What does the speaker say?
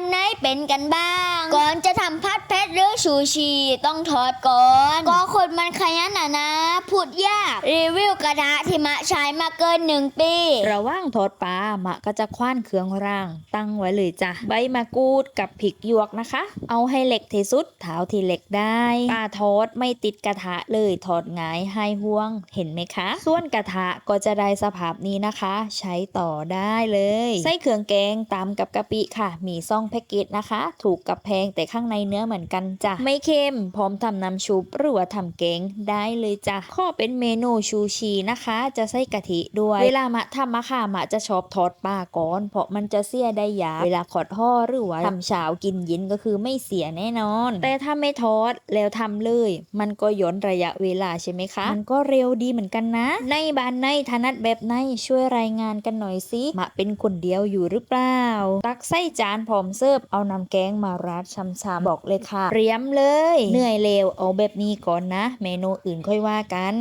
านไหนเป็นกันบ้าง ก่อนจะทำพัดเพชรหรือชูชีต้องทอดก่อน ก็คนมันขยันอะนา รีวิวกระทะที่มะใช้มาเกินหนึ่งปี ระหว่างทอดปลามะก็จะคว้านเครื่องร่าง ตั้งไว้เลยจ้ะใบมะกรูดกับพริกหยวกนะคะ เอาให้เหล็กที่สุดเท้าที่เหล็กได้ปลาทอดไม่ติดกระทะเลยถอดหงายให้ห่วงเห็นไหมคะ ส่วนกระทะก็จะได้สภาพนี้นะคะ ใช้ต่อได้เลยใส่เครื่องแกงตามกับกะปิค่ะ มีซ่องแพ็กเกจนะคะ ถูกกับแพงแต่ข้างในเนื้อเหมือนกันจ้ะไม่เค็มพร้อมทำน้ำชุบหรือว่าทำแกงได้เลยจ้ะข้อเป็นเมนููชูชีนะคะ จะใส่กะทิด้วย เวลามะทำมะค่ะมะจะชอบทอดปลาก่อน เพราะมันจะเสียได้ยา เวลาขอดห่อหรือว่าทำเช้ากินเย็นก็คือไม่เสียแน่นอน แต่ถ้าไม่ทอดแล้วทำเลย มันก็ย้อนระยะเวลาใช่ไหมคะ มันก็เร็วดีเหมือนกันนะ ในบ้านในถนัดแบบไหนช่วยรายงานกันหน่อยสิมะเป็นคนเดียวอยู่หรือเปล่า ตักใส่จานพร้อมเสิร์ฟเอาน้ำแกงมาราดช้ำๆบอกเลยค่ะเรียมเลย เหนื่อยเร็วเอาแบบนี้ก่อนนะ เมนูอื่นค่อยว่ากัน